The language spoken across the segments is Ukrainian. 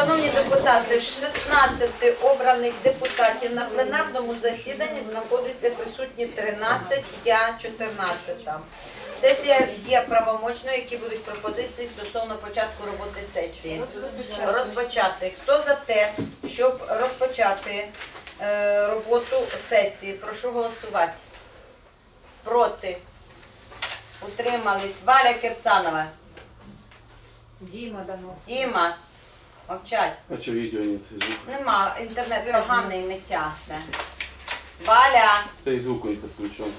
Шановні депутати, 16 обраних депутатів на пленарному засіданні знаходиться присутні 13, я 14. Сесія є правомочною, які будуть пропозиції стосовно початку роботи сесії. Розпочати. Хто за те, щоб розпочати е, роботу сесії? Прошу голосувати. Проти. Утримались. Валя Кирсанова. Діма. Діма. Мовчать. А что видео нет? и Звук. Нема, інтернет поганий не тягне. Валя, Да и звук не подключен.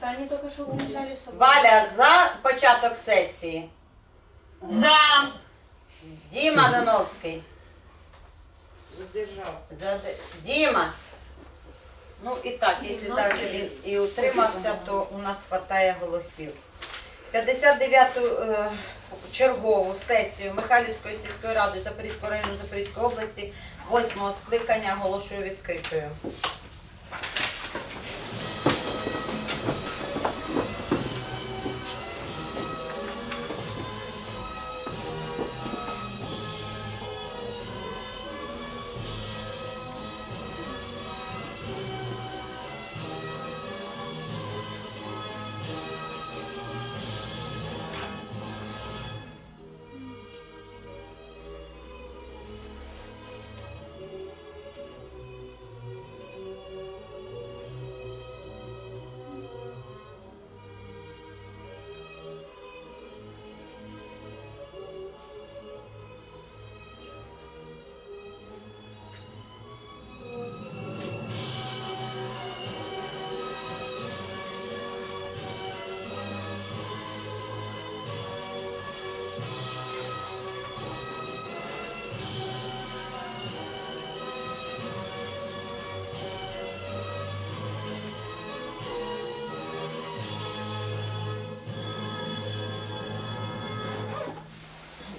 Вони тільки що вмішали собою. Валя за початок сесії. За. Діма Доновський. Задержався. За Діма. Ну і так, якщо навіть він і утримався, то у нас вистачає голосів. 59-ту е, чергову сесію Михайлівської сільської ради Запорізького району Запорізької області восьмого скликання оголошую відкритою.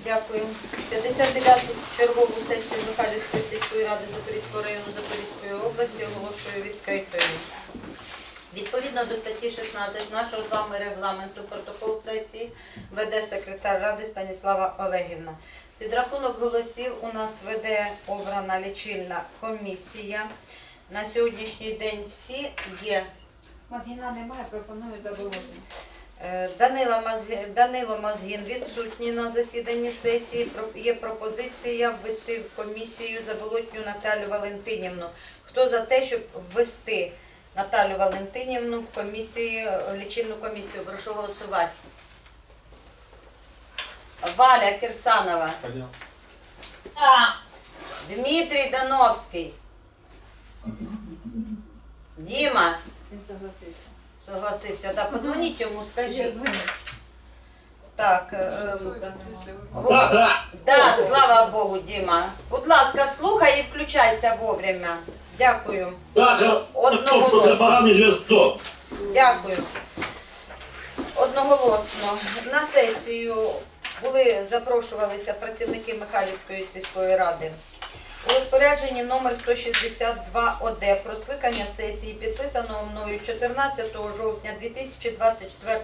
Дякую. 59-ту чергову сесію Михайлівської сільської ради Запорізького району Запорізької області оголошую відкритою. Відповідно до статті 16 нашого з вами регламенту протокол сесії веде секретар ради Станіслава Олегівна. Підрахунок голосів у нас веде обрана лічильна комісія. На сьогоднішній день всі є Мазгіна немає, пропоную заболоти. Е, Данило Мазгін, Данило Мазгін відсутній на засіданні сесії. Є пропозиція ввести в комісію Заболотню Наталю Валентинівну. Хто за те, щоб ввести Наталю Валентинівну в комісію, в лічильну комісію? Прошу голосувати. Валя Кирсанова, За. Дмитрій Дановський, Діма Він согласився. Согласився. Да, подзвоніть йому, скажіть. Так, е, Сука, голос- Да, слава Богу, Діма. Будь ласка, слухай і включайся вовремя. Дякую. Саша, Одного кто голосу. поганий звездок. Дякую. Одноголосно. На сесію були запрошувалися працівники Михайлівської сільської ради. У розпорядженні номер 162 ОД про скликання сесії, підписаного мною 14 жовтня 2024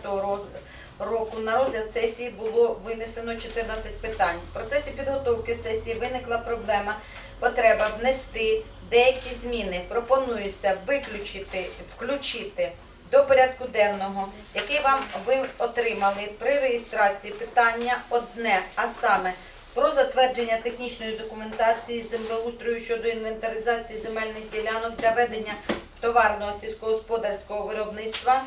року на розгляд сесії було винесено 14 питань. В процесі підготовки сесії виникла проблема, потреба внести деякі зміни. Пропонується виключити, включити до порядку денного, який вам ви отримали при реєстрації питання одне, а саме про затвердження технічної документації землеустрою щодо інвентаризації земельних ділянок для ведення товарного сільськогосподарського виробництва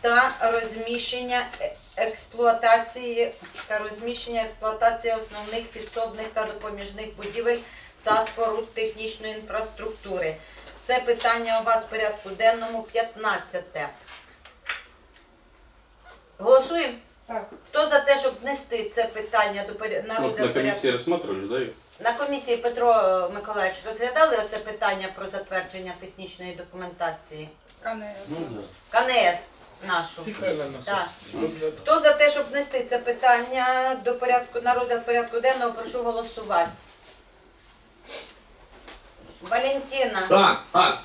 та розміщення е- експлуатації та розміщення експлуатації основних підсобних та допоміжних будівель та споруд технічної інфраструктури. Це питання у вас в порядку денному 15. Голосуємо? Так, Хто за те, щоб внести це питання до поря- на Вот розгляд порядку? комиссии рассматривали, да? На комісії Петро е, Миколаївич розглядали оце питання про затвердження технічної документації? Ну да. КНС нашу. На Так. Хто за те, щоб внести це питання до порядку на розгляд порядку денного, прошу голосувати. Валентина. Так, так.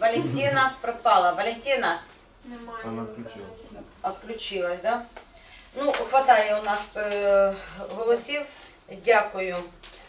Валентина пропала. Валентина немає. Вона включила. Отключилась, да? Ну, хватає у нас е, голосів. Дякую.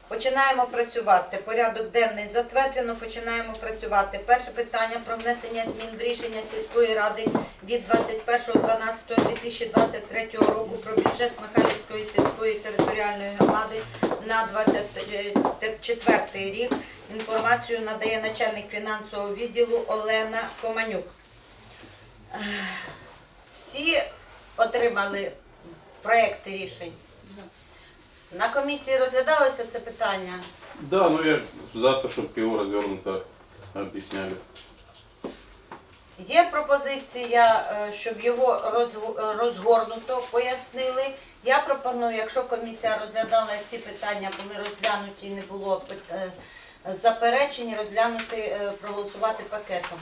Починаємо працювати. Порядок денний затверджено. Починаємо працювати. Перше питання про внесення змін в рішення сільської ради від 21.12.2023 року про бюджет Михайлівської сільської територіальної громади на 24 рік. Інформацію надає начальник фінансового відділу Олена Команюк. Всі отримали проекти рішень. На комісії розглядалося це питання. Да, ну я за то, чтобы его развернуто объясняли. Є пропозиція, е, щоб його роз- розгорнуто пояснили. Я пропоную, якщо комісія розглядала і всі питання, були розглянуті і не було пит- е, заперечень, розглянути, е, проголосувати пакетом.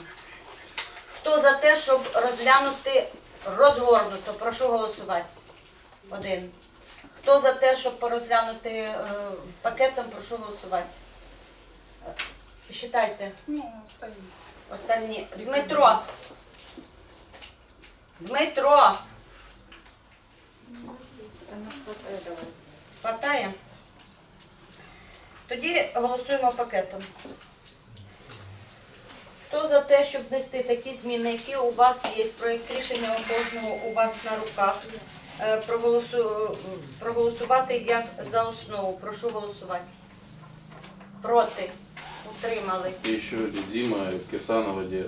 Хто за те, щоб розглянути розгорнуто? Прошу голосувати. Один. Хто за те, щоб порозглянути е, пакетом, прошу голосувати. Считайте. Ну, стоїть. Останні. Дмитро. Дмитро. Хватає? Тоді голосуємо пакетом. Хто за те, щоб внести такі зміни, які у вас є, проєкт рішення у кожного у вас на руках, е, проголосу- проголосувати як за основу. Прошу голосувати. Проти. Утримались. И еще Дима Кирсанова, где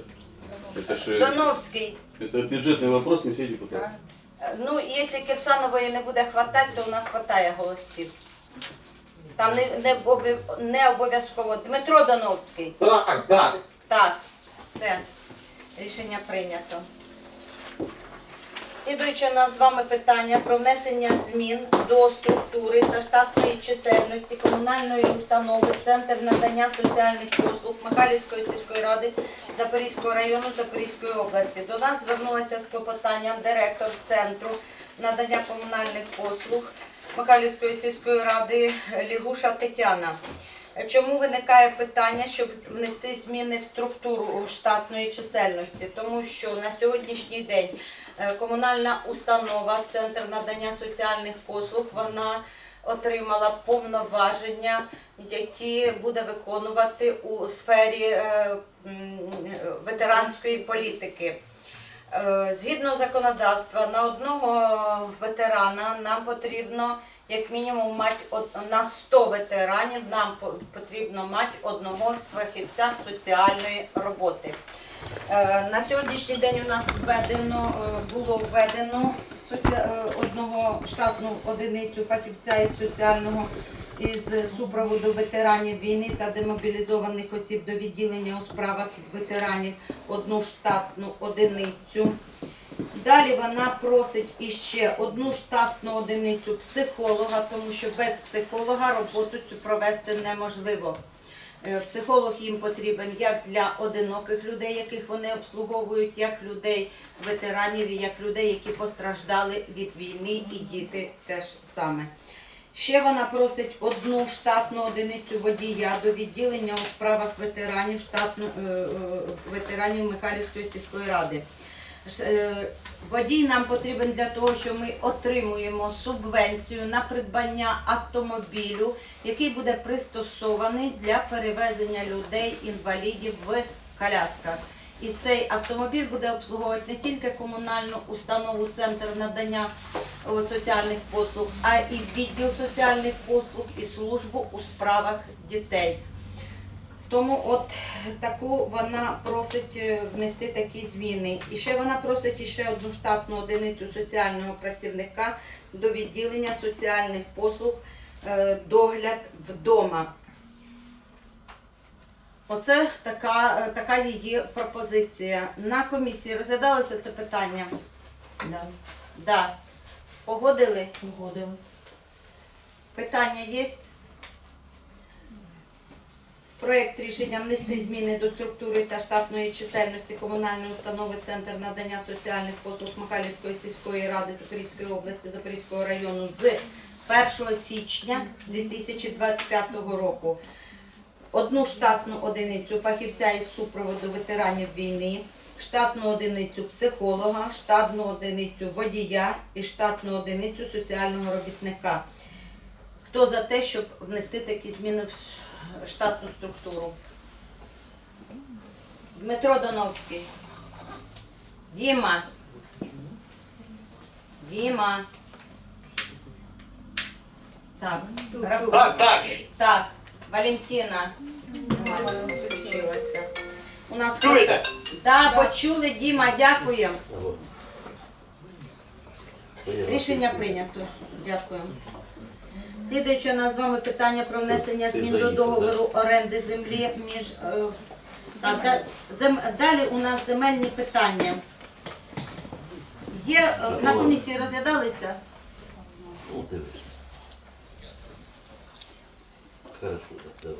это же Доновський. это бюджетный вопрос, не все депутаты. Е, Ну, якщо Кирсанової не буде хватати, то у нас хватає голосів. Там не, не, обов- не обов'язково. Дмитро Доновський. Так, так. Так, все. Рішення прийнято. Слідуюче у нас з вами питання про внесення змін до структури та штатної чисельності комунальної установи Центр надання соціальних послуг Михайлівської сільської ради Запорізького району Запорізької області. До нас звернулася з клопотанням директор центру надання комунальних послуг Михайлівської сільської ради Лігуша Тетяна. Чому виникає питання, щоб внести зміни в структуру штатної чисельності? Тому що на сьогоднішній день е, комунальна установа, центр надання соціальних послуг, вона отримала повноваження, які буде виконувати у сфері е, ветеранської політики. Е, Згідно законодавства, на одного ветерана нам потрібно як мінімум мати на 100 ветеранів нам потрібно мати одного фахівця соціальної роботи. Е, На сьогоднішній день у нас введено, е, було введено е, одного штатну одиницю фахівця із соціального із супроводу ветеранів війни та демобілізованих осіб до відділення у справах ветеранів одну штатну одиницю. Далі вона просить іще одну штатну одиницю психолога, тому що без психолога роботу цю провести неможливо. Е, Психолог їм потрібен як для одиноких людей, яких вони обслуговують, як людей, ветеранів як людей, які постраждали від війни, і діти теж саме. Ще вона просить одну штатну одиницю водія до відділення у справах ветеранів штатну е, е, ветеранів Михайлівської сільської ради. Е, Водій нам потрібен для того, що ми отримуємо субвенцію на придбання автомобілю, який буде пристосований для перевезення людей, інвалідів в колясках. І цей автомобіль буде обслуговувати не тільки комунальну установу Центр надання соціальних послуг, а і відділ соціальних послуг і службу у справах дітей. Тому от таку вона просить е, внести такі зміни. І ще вона просить іще одну штатну одиницю соціального працівника до відділення соціальних послуг е, догляд вдома. Оце така, е, така її пропозиція. На комісії розглядалося це питання? Да. Да. Погодили? Погодили. Питання є? Проект рішення внести зміни до структури та штатної чисельності комунальної установи Центр надання соціальних послуг Михайлівської сільської ради Запорізької області Запорізького району з 1 січня 2025 року. Одну штатну одиницю фахівця із супроводу ветеранів війни, штатну одиницю психолога, штатну одиницю водія і штатну одиницю соціального робітника. Хто за те, щоб внести такі зміни в штатну структуру? Дмитро Доновський. Діма. Діма. Так. Раб- Так, так. Так, Валентина. Включилася. У нас Чуєте? Да, почули, Діма, дякуємо. Рішення прийнято. Дякую. Слідуюче у нас з вами питання про внесення змін до договору оренди землі між. е, Так, да- зем- далі у нас земельні питання. Є е, на комісії розглядалися? Ну, дивись. Хорошо, так, давай.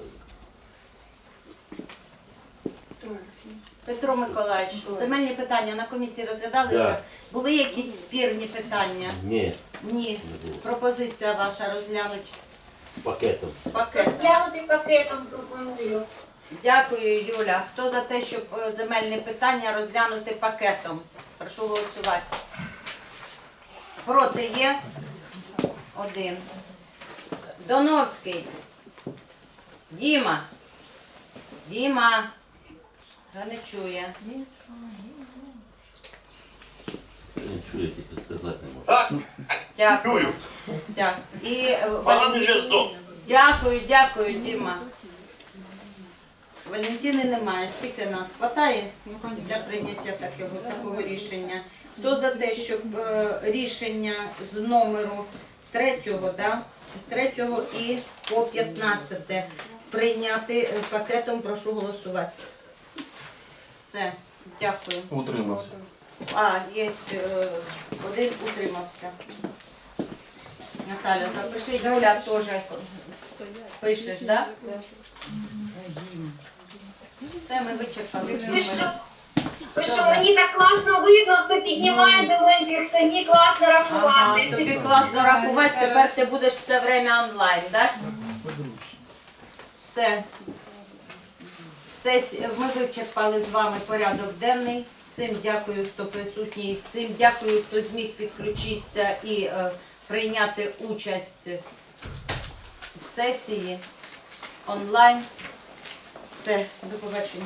Петро Миколаївич, земельні питання на комісії розглядалися? Да. Були якісь спірні питання? Ні, Ні. не було. Пропозиція ваша розглянуть Пакетом. пакетом. Глянути пакетом пропоную. Дякую, Юля. Хто за те, щоб е, земельні питання розглянути пакетом? Прошу голосувати. Проти є? Один. Доновський. Діма. Діма. Вже не чує. Він чує, тільки сказати не може. Так, Дякую. чую. Дякую. І, е, Валентин-. Дякую, дякую, Діма. Валентини немає. Скільки нас хватає для прийняття такого, такого рішення? Хто за те, щоб е, рішення з номеру 3, да, з 3 і по 15 прийняти е, пакетом, прошу голосувати. Все, дякую. Утримався. А, є е, один утримався. Наталя, запиши, Юля теж пишеш, так? Да? Все, ми вичерпали з Ви що, ви мені так класно видно, хто піднімає маленьких, хто ні класно Ага, рахувати. тобі класно рахувати, тепер ти будеш все время онлайн, так? Все. Сесі- Ми вичерпали з вами порядок денний. Всім дякую, хто присутній. Всім дякую, хто зміг підключитися і е, прийняти участь в сесії онлайн. Все, до побачення.